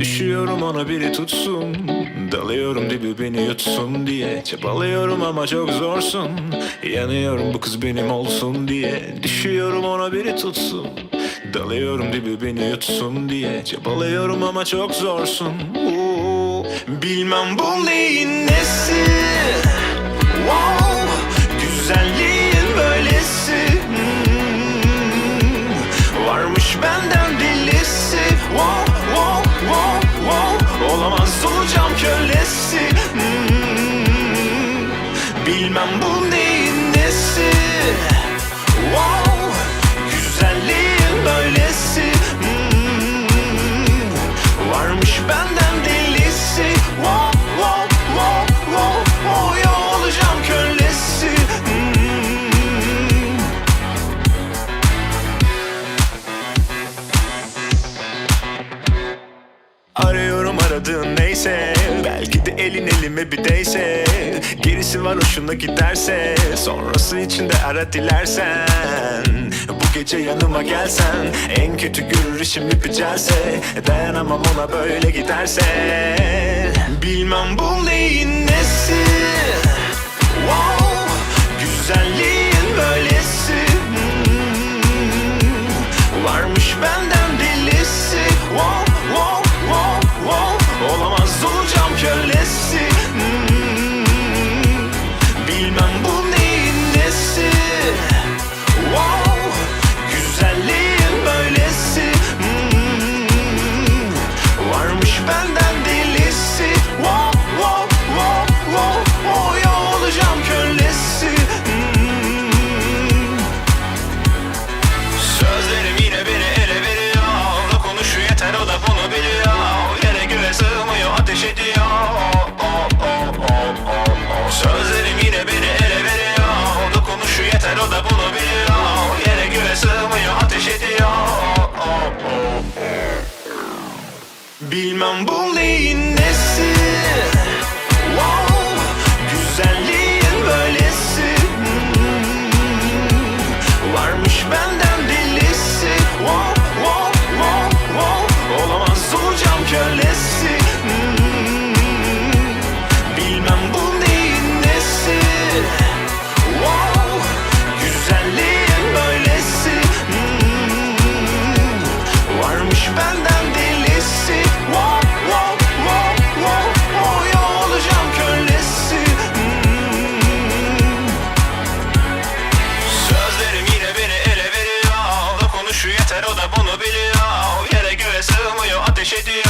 Düşüyorum ona biri tutsun. Dalıyorum dibi beni yutsun diye. Çabalıyorum ama çok zorsun. Yanıyorum bu kız benim olsun diye. Düşüyorum ona biri tutsun. Dalıyorum dibi beni yutsun diye. Çabalıyorum ama çok zorsun. Oo, Bilmem bu neyin nesi? Wow, olacağım kölesi. Hmm, Bilmem bu neyin nesi. Wow, Güzelliğin böylesi. Hmm, Varmış benden delisi. Wow, Hmm. Arıyorum aradığın neyse Belki de elin elime bir değse Gerisi var hoşuna giderse Sonrası içinde ara dilersen Bu gece yanıma gelsen En kötü görür işim ipicelse Dayanamam ona böyle giderse. Bilmem bu neyin ateş ediyor. Sözlerim yine beni ele veriyor Dokunuşu yeter o da bunu biliyor Yere göre sığmıyor ateş ediyor. Bilmem bu neyin nesi benden delisi. Wow, wow, wow, wow, wow. Ya olacağım kölesi. Hmm, Sözlerim yine beni ele veriyor Dokunuşu yeter o da bunu biliyor. Yere göre sığmıyor ateş ediyor